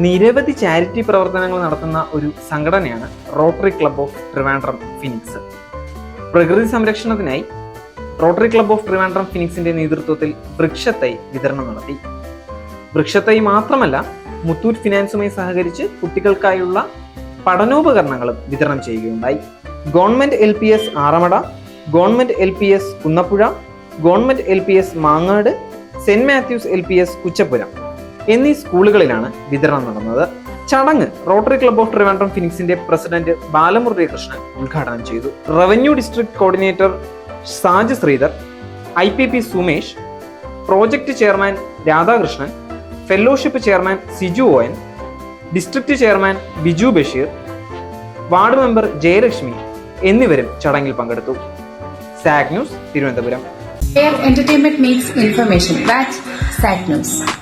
നിരവധി ചാരിറ്റി പ്രവർത്തനങ്ങൾ നടത്തുന്ന ഒരു സംഘടനയാണ് rotary club of Trivandrum phoenix പ്രകൃതി സംരക്ഷണത്തിനായി റോട്ടറി ക്ലബ് ഓഫ് ട്രിവാൻഡ്രം ഫിനിക്സിന്റെ നേതൃത്വത്തിൽ വൃക്ഷത്തൈ വിതരണം നടത്തി. വൃക്ഷത്തൈ മാത്രമല്ല മുത്തൂറ്റ് ഫിനാൻസുമായി സഹകരിച്ച് കുട്ടികൾക്കായുള്ള പഠനോപകരണങ്ങളും വിതരണം ചെയ്യുകയുണ്ടായി. Government L P S Aramada government L P S Kunnappuzha government L P S Mangad saint Mathews L P S Kuchappuram. എന്നീ സ്കൂളുകളിലാണ് വിതരണം നടന്നത് ചടങ്ങ് റോട്ടറി ക്ലബ് ഓഫ് ട്രിവാൻഡ്രം ഫിനിക്സിന്റെ പ്രസിഡന്റ് ബാലമുരളി കൃഷ്ണൻ ഉദ്ഘാടനം ചെയ്തു revenue district coordinator Saj Sreedhar I P P Sumesh project chairman Radhakrishnan fellowship chairman Siju Oyan district chairman Biju Basheer ward member Jayalakshmi എന്നിവരും ചടങ്ങിൽ പങ്കെടുത്തു zag news Thiruvananthapuram entertainment meets information. That's.